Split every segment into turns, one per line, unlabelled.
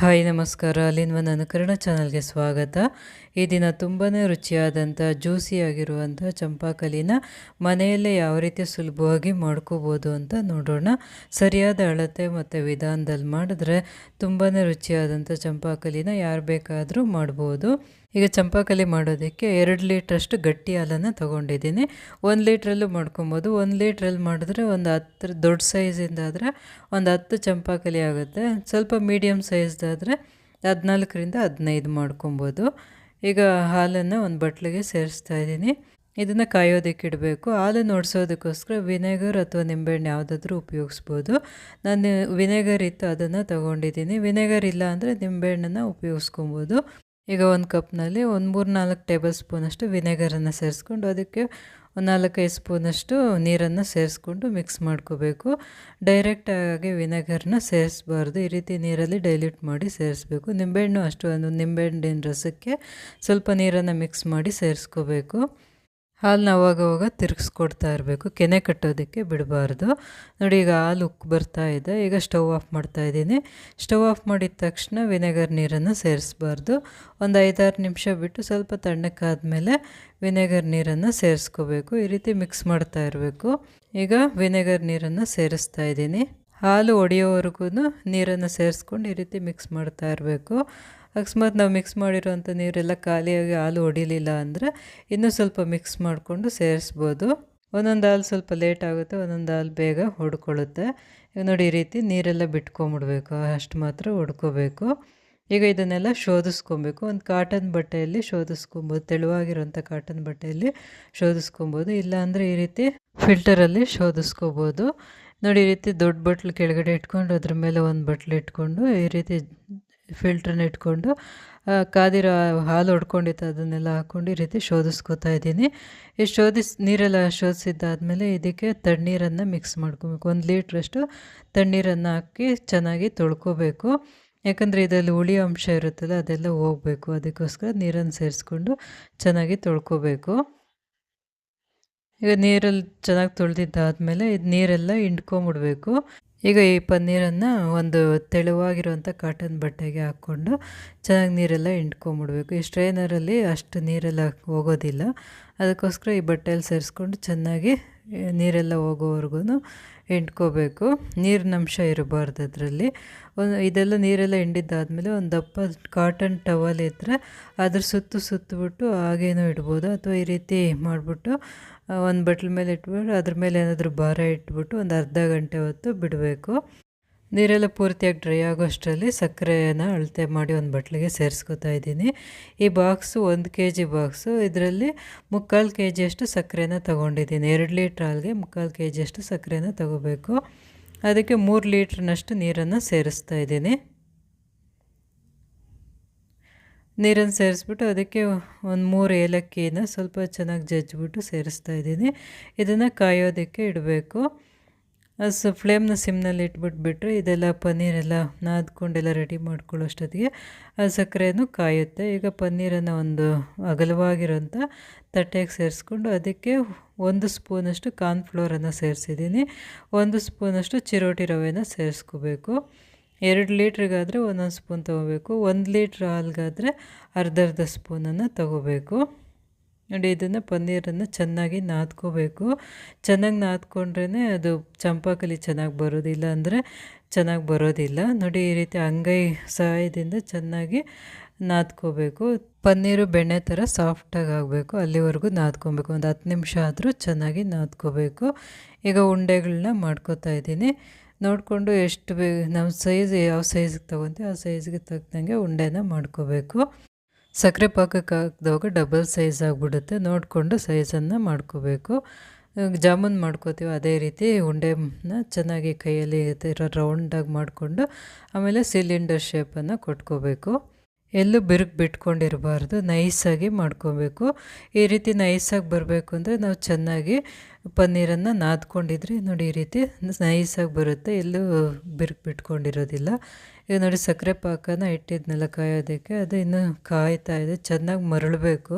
Hi ನಮಸ್ಕಾರ ಅಲ್ಲಿನ ನನ್ನ ಚಾನಲ್ಗೆ ಸ್ವಾಗತ. ಈ ದಿನ ತುಂಬಾ ರುಚಿಯಾದಂಥ ಜ್ಯೂಸಿಯಾಗಿರುವಂಥ ಚಂಪಾಕಲಿನ ಮನೆಯಲ್ಲೇ ಯಾವ ರೀತಿ ಸುಲಭವಾಗಿ ಮಾಡ್ಕೋಬೋದು ಅಂತ ನೋಡೋಣ. ಸರಿಯಾದ ಅಳತೆ ಮತ್ತು ವಿಧಾನದಲ್ಲಿ ಮಾಡಿದ್ರೆ ತುಂಬಾ ರುಚಿಯಾದಂಥ ಚಂಪಾಕಲಿನ ಯಾರು ಬೇಕಾದರೂ ಮಾಡ್ಬೋದು. ಈಗ ಚಂಪಾಕಲಿ ಮಾಡೋದಕ್ಕೆ ಎರಡು ಲೀಟ್ರಷ್ಟು ಗಟ್ಟಿ ಹಾಲನ್ನು ತೊಗೊಂಡಿದ್ದೀನಿ. ಒಂದು ಲೀಟ್ರಲ್ಲೂ ಮಾಡ್ಕೊಬೋದು. ಒಂದು ಲೀಟ್ರಲ್ಲಿ ಮಾಡಿದ್ರೆ ಒಂದು ಹತ್ತು ದೊಡ್ಡ ಸೈಜಿಂದ ಆದರೆ ಒಂದು ಹತ್ತು ಚಂಪಾಕಲಿ ಆಗುತ್ತೆ. ಸ್ವಲ್ಪ ಮೀಡಿಯಮ್ ಸೈಜ್ದಾದರೆ ಹದಿನಾಲ್ಕರಿಂದ ಹದಿನೈದು ಮಾಡ್ಕೊಬೋದು. ಈಗ ಹಾಲನ್ನು ಒಂದು ಬಟ್ಲಿಗೆ ಸೇರಿಸ್ತಾ ಇದ್ದೀನಿ. ಇದನ್ನು ಕಾಯೋದಕ್ಕೆ ಇಡಬೇಕು. ಹಾಲು ನೋಡಿಸೋದಕ್ಕೋಸ್ಕರ ವಿನೆಗರ್ ಅಥವಾ ನಿಂಬೆಹಣ್ಣು ಯಾವುದಾದ್ರೂ ಉಪಯೋಗಿಸ್ಬೋದು. ನಾನು ವಿನೆಗರ್ ಇತ್ತು ಅದನ್ನು ತೊಗೊಂಡಿದ್ದೀನಿ. ವಿನೆಗರ್ ಇಲ್ಲ ಅಂದರೆ ನಿಂಬೆಹಣ್ಣನ್ನು ಉಪಯೋಗಿಸ್ಕೊಬೋದು. ಈಗ ಒಂದು ಕಪ್ನಲ್ಲಿ ಒಂದು ಮೂರು ನಾಲ್ಕು ಟೇಬಲ್ ಸ್ಪೂನಷ್ಟು ವಿನೆಗರನ್ನು ಸೇರಿಸ್ಕೊಂಡು ಅದಕ್ಕೆ ಒಂದು ನಾಲ್ಕೈದು ಸ್ಪೂನಷ್ಟು ನೀರನ್ನು ಸೇರಿಸ್ಕೊಂಡು ಮಿಕ್ಸ್ ಮಾಡ್ಕೋಬೇಕು. ಡೈರೆಕ್ಟಾಗಿ ವಿನೆಗರ್ನ ಸೇರಿಸ್ಬಾರ್ದು. ಈ ರೀತಿ ನೀರಲ್ಲಿ ಡೈಲ್ಯೂಟ್ ಮಾಡಿ ಸೇರಿಸ್ಬೇಕು. ನಿಂಬೆಹಣ್ಣು ಅಷ್ಟು ಒಂದು ನಿಂಬೆಹಣ್ಣಿನ ರಸಕ್ಕೆ ಸ್ವಲ್ಪ ನೀರನ್ನು ಮಿಕ್ಸ್ ಮಾಡಿ ಸೇರಿಸ್ಕೋಬೇಕು. ಹಾಲನ್ನ ಅವಾಗವಾಗ ತಿರುಗಿಸ್ಕೊಡ್ತಾ ಇರಬೇಕು. ಕೆನೆ ಕಟ್ಟೋದಕ್ಕೆ ಬಿಡಬಾರ್ದು. ನೋಡಿ, ಈಗ ಹಾಲು ಉಕ್ಕು ಬರ್ತಾ ಇದೆ. ಈಗ ಸ್ಟವ್ ಆಫ್ ಮಾಡ್ತಾ ಇದ್ದೀನಿ. ಸ್ಟವ್ ಆಫ್ ಮಾಡಿದ ತಕ್ಷಣ ವಿನೆಗರ್ ನೀರನ್ನು ಸೇರಿಸ್ಬಾರ್ದು. ಒಂದು ಐದಾರು ನಿಮಿಷ ಬಿಟ್ಟು ಸ್ವಲ್ಪ ತಣ್ಣಕ್ಕಾದಮೇಲೆ ವಿನೆಗರ್ ನೀರನ್ನು ಸೇರಿಸ್ಕೋಬೇಕು. ಈ ರೀತಿ ಮಿಕ್ಸ್ ಮಾಡ್ತಾ ಇರಬೇಕು. ಈಗ ವಿನೆಗರ್ ನೀರನ್ನು ಸೇರಿಸ್ತಾ ಇದ್ದೀನಿ. ಹಾಲು ಒಡೆಯೋವರೆಗೂ ನೀರನ್ನು ಸೇರಿಸ್ಕೊಂಡು ಈ ರೀತಿ ಮಿಕ್ಸ್ ಮಾಡ್ತಾ ಇರಬೇಕು. ಅಕಸ್ಮಾತ್ ನಾವು ಮಿಕ್ಸ್ ಮಾಡಿರೋಂಥ ನೀರೆಲ್ಲ ಖಾಲಿಯಾಗಿ ಹಾಲು ಹೊಡಿಲಿಲ್ಲ ಅಂದರೆ ಇನ್ನೂ ಸ್ವಲ್ಪ ಮಿಕ್ಸ್ ಮಾಡಿಕೊಂಡು ಸೇರಿಸ್ಬೋದು. ಒಂದೊಂದು ಹಾಲು ಸ್ವಲ್ಪ ಲೇಟ್ ಆಗುತ್ತೆ, ಒಂದೊಂದು ಹಾಲು ಬೇಗ ಹೊಡ್ಕೊಳ್ಳುತ್ತೆ. ಈಗ ನೋಡಿ ಈ ರೀತಿ ನೀರೆಲ್ಲ ಬಿಟ್ಕೊಂಬಿಡ್ಬೇಕು, ಅಷ್ಟು ಮಾತ್ರ ಹೊಡ್ಕೋಬೇಕು. ಈಗ ಇದನ್ನೆಲ್ಲ ಶೋಧಿಸ್ಕೊಬೇಕು. ಒಂದು ಕಾಟನ್ ಬಟ್ಟೆಯಲ್ಲಿ ಶೋಧಿಸ್ಕೊಬೋದು ತೆಳುವಾಗಿರೋಂಥ ಕಾಟನ್ ಬಟ್ಟೆಯಲ್ಲಿ ಶೋಧಿಸ್ಕೊಬೋದು, ಇಲ್ಲಾಂದರೆ ಈ ರೀತಿ ಫಿಲ್ಟರಲ್ಲಿ ಶೋಧಿಸ್ಕೋಬೋದು. ನೋಡಿ ಈ ರೀತಿ ದೊಡ್ಡ ಬಟ್ಲು ಕೆಳಗಡೆ ಇಟ್ಕೊಂಡು ಅದ್ರ ಮೇಲೆ ಒಂದು ಬಟ್ಲು ಇಟ್ಕೊಂಡು ಈ ರೀತಿ ಫಿಲ್ಟ್ರನ್ನ ಇಟ್ಕೊಂಡು ಕಾದಿರೋ ಹಾಲು ಹೊಡ್ಕೊಂಡಿತ್ತು ಅದನ್ನೆಲ್ಲ ಹಾಕ್ಕೊಂಡು ಈ ರೀತಿ ಶೋಧಿಸ್ಕೋತಾ ಇದ್ದೀನಿ. ಈ ಶೋಧಿಸಿ, ನೀರೆಲ್ಲ ಶೋಧಿಸಿದ್ದಾದಮೇಲೆ ಇದಕ್ಕೆ ತಣ್ಣೀರನ್ನು ಮಿಕ್ಸ್ ಮಾಡ್ಕೋಬೇಕು. ಒಂದು ಲೀಟ್ರಷ್ಟು ತಣ್ಣೀರನ್ನು ಹಾಕಿ ಚೆನ್ನಾಗಿ ತೊಳ್ಕೊಬೇಕು. ಯಾಕಂದರೆ ಇದರಲ್ಲಿ ಹುಳಿ ಅಂಶ ಇರುತ್ತಲ್ಲ, ಅದೆಲ್ಲ ಹೋಗಬೇಕು. ಅದಕ್ಕೋಸ್ಕರ ನೀರನ್ನು ಸೇರಿಸ್ಕೊಂಡು ಚೆನ್ನಾಗಿ ತೊಳ್ಕೊಬೇಕು. ಈಗ ನೀರಲ್ಲಿ ಚೆನ್ನಾಗಿ ತೊಳೆದಿದ್ದಾದಮೇಲೆ ಇದು ನೀರೆಲ್ಲ ಹಿಂಡ್ಕೊಂಬಿಡ್ಬೇಕು. ಈಗ ಈ ಪನ್ನೀರನ್ನು ಒಂದು ತೆಳುವಾಗಿರುವಂಥ ಕಾಟನ್ ಬಟ್ಟೆಗೆ ಹಾಕ್ಕೊಂಡು ಚೆನ್ನಾಗಿ ನೀರೆಲ್ಲ ಹಿಂಡ್ಕೊಂಬಿಡ್ಬೇಕು. ಈ ಸ್ಟ್ರೈನರಲ್ಲಿ ಅಷ್ಟು ನೀರೆಲ್ಲ ಹೋಗೋದಿಲ್ಲ. ಅದಕ್ಕೋಸ್ಕರ ಈ ಬಟ್ಟೆಯಲ್ಲಿ ಸೇರಿಸ್ಕೊಂಡು ಚೆನ್ನಾಗಿ ನೀರೆಲ್ಲ ಹೋಗೋವರೆಗೂ ಹಿಂಡ್ಕೋಬೇಕು. ನೀರಿನ ಅಂಶ ಇರಬಾರ್ದು ಅದರಲ್ಲಿ ಒಂದು ಇದೆಲ್ಲ ನೀರೆಲ್ಲ ಹಿಂಡಿದ್ದಾದಮೇಲೆ ಒಂದು ದಪ್ಪ ಕಾಟನ್ ಟವಲ್ ಇದ್ದರೆ ಅದ್ರ ಸುತ್ತು ಸುತ್ತಬಿಟ್ಟು ಹಾಗೇನೂ ಇಡ್ಬೋದು. ಅಥವಾ ಈ ರೀತಿ ಮಾಡಿಬಿಟ್ಟು ಒಂದು ಬಟ್ಲ ಮೇಲೆ ಇಟ್ಬಿಟ್ಟು ಅದ್ರ ಮೇಲೆ ಏನಾದರೂ ಭಾರ ಇಟ್ಬಿಟ್ಟು ಒಂದು ಅರ್ಧ ಗಂಟೆ ಹೊತ್ತು ಬಿಡಬೇಕು. ನೀರೆಲ್ಲ ಪೂರ್ತಿಯಾಗಿ ಡ್ರೈ ಆಗೋಷ್ಟರಲ್ಲಿ ಸಕ್ಕರೆನ ಅಳತೆ ಮಾಡಿ ಒಂದು ಬಟ್ಲಿಗೆ ಸೇರಿಸ್ಕೊತಾ ಇದ್ದೀನಿ. ಈ ಬಾಕ್ಸು ಒಂದು ಕೆ ಜಿ ಬಾಕ್ಸು, ಇದರಲ್ಲಿ ಮುಕ್ಕಾಲು ಕೆ ಜಿಯಷ್ಟು ಸಕ್ಕರೆನ ತೊಗೊಂಡಿದ್ದೀನಿ. ಎರಡು ಲೀಟ್ರ್ ಹಾಲ್ಗೆ ಮುಕ್ಕಾಲು ಕೆ ಜಿಯಷ್ಟು ಸಕ್ಕರೆನ ತೊಗೋಬೇಕು. ಅದಕ್ಕೆ ಮೂರು ಲೀಟ್ರ್ನಷ್ಟು ನೀರನ್ನು ಸೇರಿಸ್ತಾ ಇದ್ದೀನಿ. ನೀರನ್ನು ಸೇರಿಸ್ಬಿಟ್ಟು ಅದಕ್ಕೆ ಒಂದು ಮೂರು ಏಲಕ್ಕಿನ ಸ್ವಲ್ಪ ಚೆನ್ನಾಗಿ ಜಜ್ಜಿಬಿಟ್ಟು ಸೇರಿಸ್ತಾ ಇದ್ದೀನಿ. ಇದನ್ನು ಕಾಯೋದಕ್ಕೆ ಇಡಬೇಕು. ಸೊ ಫ್ಲೇಮ್ನ ಸಿಮ್ನಲ್ಲಿ ಇಟ್ಬಿಟ್ಬಿಟ್ರೆ ಇದೆಲ್ಲ ಪನ್ನೀರೆಲ್ಲ ನಾದ್ಕೊಂಡೆಲ್ಲ ರೆಡಿ ಮಾಡ್ಕೊಳ್ಳೋಷ್ಟೊತ್ತಿಗೆ ಆ ಸಕ್ಕರೆಯನ್ನು ಕಾಯುತ್ತೆ. ಈಗ ಪನ್ನೀರನ್ನು ಒಂದು ಅಗಲವಾಗಿರೋಂಥ ತಟ್ಟೆಗೆ ಸೇರಿಸ್ಕೊಂಡು ಅದಕ್ಕೆ ಒಂದು ಸ್ಪೂನಷ್ಟು ಕಾರ್ನ್ಫ್ಲೋರನ್ನು ಸೇರಿಸಿದ್ದೀನಿ. ಒಂದು ಸ್ಪೂನಷ್ಟು ಚಿರೋಟಿ ರವೆನ ಸೇರಿಸ್ಕೋಬೇಕು. ಎರಡು ಲೀಟ್ರಿಗಾದರೆ ಒಂದೊಂದು ಸ್ಪೂನ್ ತೊಗೋಬೇಕು. ಒಂದು ಲೀಟ್ರ್ ಹಾಲ್ಗಾದರೆ ಅರ್ಧ ಅರ್ಧ ಸ್ಪೂನನ್ನು ತೊಗೋಬೇಕು. ನೋಡಿ, ಇದನ್ನು ಪನ್ನೀರನ್ನು ಚೆನ್ನಾಗಿ ನಾದ್ಕೋಬೇಕು. ಚೆನ್ನಾಗಿ ನಾದ್ಕೊಂಡ್ರೇ ಅದು ಚಂಪಾಕಲಿ ಚೆನ್ನಾಗಿ ಬರೋದಿಲ್ಲ ಅಂದರೆ ಚೆನ್ನಾಗಿ ಬರೋದಿಲ್ಲ. ನೋಡಿ, ಈ ರೀತಿ ಅಂಗೈ ಸಹಾಯದಿಂದ ಚೆನ್ನಾಗಿ ನಾದ್ಕೋಬೇಕು. ಪನ್ನೀರು ಬೆಣ್ಣೆ ಥರ ಸಾಫ್ಟಾಗಿ ಆಗಬೇಕು. ಅಲ್ಲಿವರೆಗೂ ನಾದ್ಕೊಬೇಕು. ಒಂದು ಹತ್ತು ನಿಮಿಷ ಆದರೂ ಚೆನ್ನಾಗಿ ನಾದ್ಕೋಬೇಕು. ಈಗ ಉಂಡೆಗಳನ್ನ ಮಾಡ್ಕೋತಾ ಇದ್ದೀನಿ. ನೋಡಿಕೊಂಡು ಎಷ್ಟು ಬೇ, ನಮ್ಮ ಸೈಜ್ ಯಾವ ಸೈಜಿಗೆ ತೊಗೊತೀವಿ ಆ ಸೈಜ್ಗೆ ತಕ್ಕಂಗೆ ಉಂಡೆನ ಮಾಡ್ಕೋಬೇಕು. ಸಕ್ಕರೆ ಪಾಕಕ್ಕೆ ಹಾಕಿದಾಗ ಡಬಲ್ ಸೈಜ್ ಆಗಿಬಿಡುತ್ತೆ. ನೋಡಿಕೊಂಡು ಸೈಜನ್ನು ಮಾಡ್ಕೋಬೇಕು. ಜಾಮೂನ್ ಮಾಡ್ಕೋತೀವಿ ಅದೇ ರೀತಿ ಉಂಡೆನ ಚೆನ್ನಾಗಿ ಕೈಯಲ್ಲಿ ಇರೋ ರೌಂಡಾಗಿ ಮಾಡಿಕೊಂಡು ಆಮೇಲೆ ಸಿಲಿಂಡರ್ ಶೇಪನ್ನು ಕೊಟ್ಕೋಬೇಕು. ಎಲ್ಲೂ ಬಿರುಕು ಬಿಟ್ಕೊಂಡಿರಬಾರ್ದು. ನೈಸಾಗಿ ಮಾಡ್ಕೋಬೇಕು. ಈ ರೀತಿ ನೈಸಾಗಿ ಬರಬೇಕು ಅಂದರೆ ನಾವು ಚೆನ್ನಾಗಿ ಪನ್ನೀರನ್ನು ನಾದ್ಕೊಂಡಿದ್ರೆ ನೋಡಿ ಈ ರೀತಿ ನೈಸಾಗಿ ಬರುತ್ತೆ. ಎಲ್ಲೂ ಬಿರುಕು ಬಿಟ್ಕೊಂಡಿರೋದಿಲ್ಲ. ಈಗ ನೋಡಿ ಸಕ್ಕರೆ ಪಾಕನ ಇಟ್ಟಿದ್ನೆಲ್ಲ ಕಾಯೋದಕ್ಕೆ. ಅದು ಇನ್ನೂ ಕಾಯ್ತಾ ಇದೆ. ಚೆನ್ನಾಗಿ ಮರಳಬೇಕು.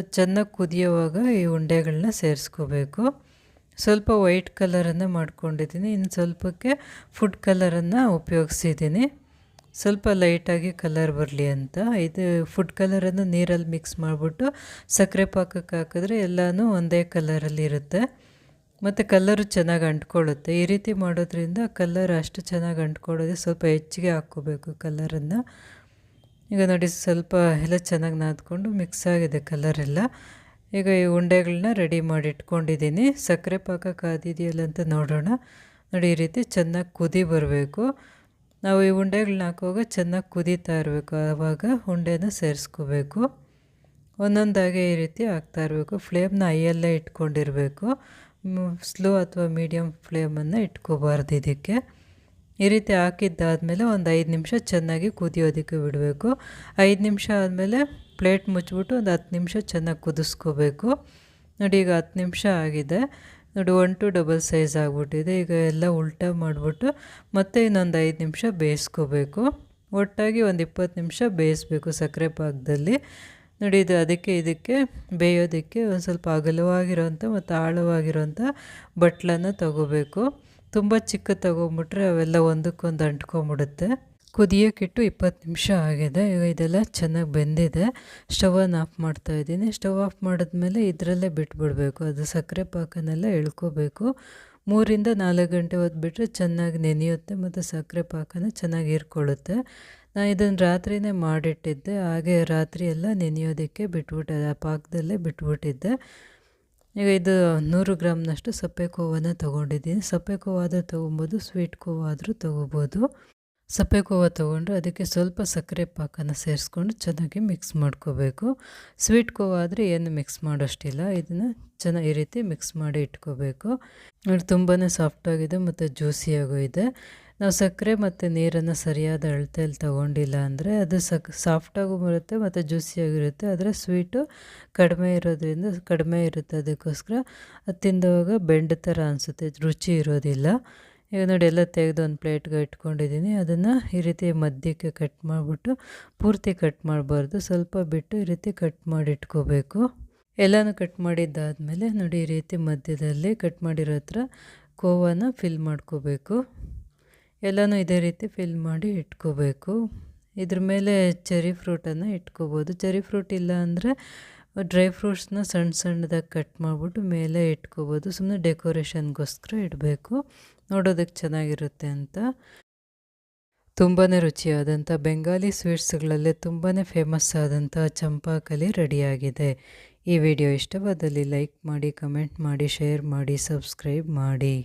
ಚೆನ್ನಾಗಿ ಕುದಿಯೋವಾಗ ಈ ಉಂಡೆಗಳನ್ನ ಸೇರಿಸ್ಕೋಬೇಕು. ಸ್ವಲ್ಪ ವೈಟ್ ಕಲರನ್ನು ಮಾಡ್ಕೊಂಡಿದ್ದೀನಿ. ಇನ್ನು ಸ್ವಲ್ಪಕ್ಕೆ ಫುಡ್ ಕಲರನ್ನು ಉಪಯೋಗಿಸಿದ್ದೀನಿ. ಸ್ವಲ್ಪ ಲೈಟಾಗಿ ಕಲರ್ ಬರಲಿ ಅಂತ. ಇದು ಫುಡ್ ಕಲರನ್ನು ನೀರಲ್ಲಿ ಮಿಕ್ಸ್ ಮಾಡಿಬಿಟ್ಟು ಸಕ್ಕರೆ ಪಾಕಕ್ಕೆ ಹಾಕಿದ್ರೆ ಎಲ್ಲನೂ ಒಂದೇ ಕಲರಲ್ಲಿ ಇರುತ್ತೆ. ಮತ್ತು ಕಲ್ಲರು ಚೆನ್ನಾಗಿ ಅಂಟ್ಕೊಳ್ಳುತ್ತೆ. ಈ ರೀತಿ ಮಾಡೋದ್ರಿಂದ ಕಲ್ಲರ್ ಅಷ್ಟು ಚೆನ್ನಾಗಿ ಅಂಟ್ಕೊಳ್ಳೋದು ಸ್ವಲ್ಪ ಹೆಚ್ಚಿಗೆ ಹಾಕ್ಕೋಬೇಕು ಕಲರನ್ನು ಈಗ ನೋಡಿ ಸ್ವಲ್ಪ ಎಲ್ಲ ಚೆನ್ನಾಗಿ ನಾದ್ಕೊಂಡು ಮಿಕ್ಸ್ ಆಗಿದೆ ಕಲರೆಲ್ಲ ಈಗ ಈ ಉಂಡೆಗಳನ್ನ ರೆಡಿ ಮಾಡಿ ಇಟ್ಕೊಂಡಿದ್ದೀನಿ ಸಕ್ಕರೆ ಪಾಕ ಕಾದಿದೆಯಲ್ಲ ಅಂತ ನೋಡೋಣ. ನೋಡಿ ಈ ರೀತಿ ಚೆನ್ನಾಗಿ ಕುದಿ ಬರಬೇಕು. ನಾವು ಈ ಉಂಡೆಗಳನ್ನ ಹಾಕುವಾಗ ಚೆನ್ನಾಗಿ ಕುದೀತಾ ಇರಬೇಕು. ಆವಾಗ ಉಂಡೆನ ಸೇರಿಸ್ಕೋಬೇಕು. ಒಂದೊಂದಾಗೆ ಈ ರೀತಿ ಹಾಕ್ತಾ ಇರಬೇಕು. ಫ್ಲೇಮ್ನ ಐಯಲ್ಲೇ ಇಟ್ಕೊಂಡಿರಬೇಕು. ಸ್ಲೋ ಅಥವಾ ಮೀಡಿಯಮ್ ಫ್ಲೇಮನ್ನು ಇಟ್ಕೋಬಾರ್ದು ಇದಕ್ಕೆ. ಈ ರೀತಿ ಹಾಕಿದ್ದಾದಮೇಲೆ ಒಂದು ಐದು ನಿಮಿಷ ಚೆನ್ನಾಗಿ ಕುದಿಯೋದಕ್ಕೆ ಬಿಡಬೇಕು. ಐದು ನಿಮಿಷ ಆದಮೇಲೆ ಪ್ಲೇಟ್ ಮುಚ್ಚಿಬಿಟ್ಟು ಒಂದು ಹತ್ತು ನಿಮಿಷ ಚೆನ್ನಾಗಿ ಕುದಿಸ್ಕೋಬೇಕು. ನೋಡಿ ಈಗ ಹತ್ತು ನಿಮಿಷ ಆಗಿದೆ. ನೋಡಿ ಒನ್ ಟು ಡಬಲ್ ಸೈಜ್ ಆಗಿಬಿಟ್ಟಿದೆ. ಈಗ ಎಲ್ಲ ಉಲ್ಟಾ ಮಾಡಿಬಿಟ್ಟು ಮತ್ತೆ ಇನ್ನೊಂದು ಐದು ನಿಮಿಷ ಬೇಯಿಸ್ಕೋಬೇಕು. ಒಟ್ಟಾಗಿ ಒಂದು ಇಪ್ಪತ್ತು ನಿಮಿಷ ಬೇಯಿಸ್ಬೇಕು ಸಕ್ಕರೆ ಪಾಕದಲ್ಲಿ. ನೋಡಿ, ಇದು ಅದಕ್ಕೆ ಇದಕ್ಕೆ ಬೇಯೋದಕ್ಕೆ ಒಂದು ಸ್ವಲ್ಪ ಅಗಲವಾಗಿರೋಂಥ ಮತ್ತು ಆಳವಾಗಿರೋಂಥ ಬಟ್ಲನ್ನು ತಗೋಬೇಕು. ತುಂಬ ಚಿಕ್ಕ ತೊಗೊಂಬಿಟ್ರೆ ಅವೆಲ್ಲ ಒಂದಕ್ಕೊಂದು ಅಂಟ್ಕೊಂಬಿಡುತ್ತೆ ಕುದಿಯೋಕ್ಕಿಟ್ಟು ಇಪ್ಪತ್ತು ನಿಮಿಷ ಆಗಿದೆ. ಈಗ ಇದೆಲ್ಲ ಚೆನ್ನಾಗಿ ಬೆಂದಿದೆ. ಸ್ಟವನ್ನು ಆಫ್ ಮಾಡ್ತಾ ಇದ್ದೀನಿ. ಸ್ಟವ್ ಆಫ್ ಮಾಡಿದ್ಮೇಲೆ ಇದರಲ್ಲೇ ಬಿಟ್ಬಿಡಬೇಕು. ಅದು ಸಕ್ಕರೆ ಪಾಕನೆಲ್ಲ ಎಳ್ಕೋಬೇಕು. ಮೂರಿಂದ ನಾಲ್ಕು ಗಂಟೆ ಹೊತ್ತು ಬಿಟ್ಟರೆ ಚೆನ್ನಾಗಿ ನೆನೆಯುತ್ತೆ ಮತ್ತು ಸಕ್ಕರೆ ಪಾಕನ ಚೆನ್ನಾಗಿ ಹೀರ್ಕೊಳ್ಳುತ್ತೆ. ನಾನು ಇದನ್ನು ರಾತ್ರಿನೇ ಮಾಡಿಟ್ಟಿದ್ದೆ. ಹಾಗೆ ರಾತ್ರಿ ಎಲ್ಲ ನೆನೆಯೋದಕ್ಕೆ ಬಿಟ್ಬಿಟ್ಟೆ. ಆ ಪಾಕದಲ್ಲೇ ಬಿಟ್ಬಿಟ್ಟಿದ್ದೆ. ಈಗ ಇದು ನೂರು ಗ್ರಾಮ್ನಷ್ಟು ಸಪ್ಪೆ ಕೋವನ್ನು ತೊಗೊಂಡಿದ್ದೀನಿ. ಸಪ್ಪೆ ಕೋವಾದರೂ ತೊಗೊಬೋದು, ಸ್ವೀಟ್ ಕೋವಾದರೂ ತೊಗೋಬೋದು. ಸಪ್ಪೆ ಕೋವ ತೊಗೊಂಡು ಅದಕ್ಕೆ ಸ್ವಲ್ಪ ಸಕ್ಕರೆ ಪಾಕನ ಸೇರಿಸ್ಕೊಂಡು ಚೆನ್ನಾಗಿ ಮಿಕ್ಸ್ ಮಾಡ್ಕೋಬೇಕು. ಸ್ವೀಟ್ ಕೋವ ಆದರೆ ಏನು ಮಿಕ್ಸ್ ಮಾಡೋಷ್ಟಿಲ್ಲ. ಇದನ್ನು ಚೆನ್ನಾಗಿ ಈ ರೀತಿ ಮಿಕ್ಸ್ ಮಾಡಿ ಇಟ್ಕೋಬೇಕು. ನೋಡಿ ತುಂಬಾ ಸಾಫ್ಟಾಗಿದೆ ಮತ್ತು ಜ್ಯೂಸಿಯಾಗೂ ಇದೆ. ನಾವು ಸಕ್ಕರೆ ಮತ್ತು ನೀರನ್ನು ಸರಿಯಾದ ಅಳತೆಯಲ್ಲಿ ತೊಗೊಂಡಿಲ್ಲ ಅಂದರೆ ಅದು ಸಕ್ ಸಾಫ್ಟಾಗೂ ಬರುತ್ತೆ ಮತ್ತು ಜ್ಯೂಸಿಯಾಗಿರುತ್ತೆ ಆದರೆ ಸ್ವೀಟು ಕಡಿಮೆ ಇರೋದ್ರಿಂದ ಕಡಿಮೆ ಇರುತ್ತೆ ಅದಕ್ಕೋಸ್ಕರ ಅದು ತಿಂದವಾಗ ಬೆಂಡ್ ಥರ ಅನಿಸುತ್ತೆ. ರುಚಿ ಇರೋದಿಲ್ಲ. ಈಗ ನೋಡಿ ಎಲ್ಲ ತೆಗೆದು ಒಂದು ಪ್ಲೇಟ್ಗೆ ಇಟ್ಕೊಂಡಿದ್ದೀನಿ. ಅದನ್ನು ಈ ರೀತಿ ಮಧ್ಯಕ್ಕೆ ಕಟ್ ಮಾಡಿಬಿಟ್ಟು ಪೂರ್ತಿ ಕಟ್ ಮಾಡಬಾರ್ದು. ಸ್ವಲ್ಪ ಬಿಟ್ಟು ಈ ರೀತಿ ಕಟ್ ಮಾಡಿ ಇಟ್ಕೋಬೇಕು ಎಲ್ಲನೂ ಕಟ್ ಮಾಡಿದ್ದಾದಮೇಲೆ ನೋಡಿ ಈ ರೀತಿ ಮಧ್ಯದಲ್ಲಿ ಕಟ್ ಮಾಡಿರೋ ಹತ್ರ ಕೋವಾನ ಫಿಲ್ ಮಾಡ್ಕೋಬೇಕು. ಎಲ್ಲನೂ ಇದೇ ರೀತಿ ಫಿಲ್ ಮಾಡಿ ಇಟ್ಕೋಬೇಕು. ಇದ್ರ ಮೇಲೆ ಚೆರಿ ಫ್ರೂಟನ್ನು ಇಟ್ಕೋಬೋದು. ಚೆರಿ ಫ್ರೂಟ್ ಇಲ್ಲ ಅಂದರೆ ಡ್ರೈ ಫ್ರೂಟ್ಸ್ನ ಸಣ್ಣ ಸಣ್ಣದಾಗಿ ಕಟ್ ಮಾಡಿಬಿಟ್ಟು ಮೇಲೆ ಇಟ್ಕೋಬೋದು. ಸುಮ್ಮನೆ ಡೆಕೋರೇಷನ್ಗೋಸ್ಕರ ಇಡಬೇಕು. ನೋಡೋದಕ್ಕೆ ಚೆನ್ನಾಗಿರುತ್ತೆ ಅಂತ. ತುಂಬಾ ರುಚಿಯಾದಂಥ ಬೆಂಗಾಲಿ ಸ್ವೀಟ್ಸ್ಗಳಲ್ಲೇ ತುಂಬಾ ಫೇಮಸ್ ಆದಂಥ ಚಂಪಾಕಲಿ ರೆಡಿಯಾಗಿದೆ. ಈ ವಿಡಿಯೋ ಇಷ್ಟವಾದಲ್ಲಿ ಲೈಕ್ ಮಾಡಿ, ಕಮೆಂಟ್ ಮಾಡಿ, ಶೇರ್ ಮಾಡಿ, ಸಬ್ಸ್ಕ್ರೈಬ್ ಮಾಡಿ.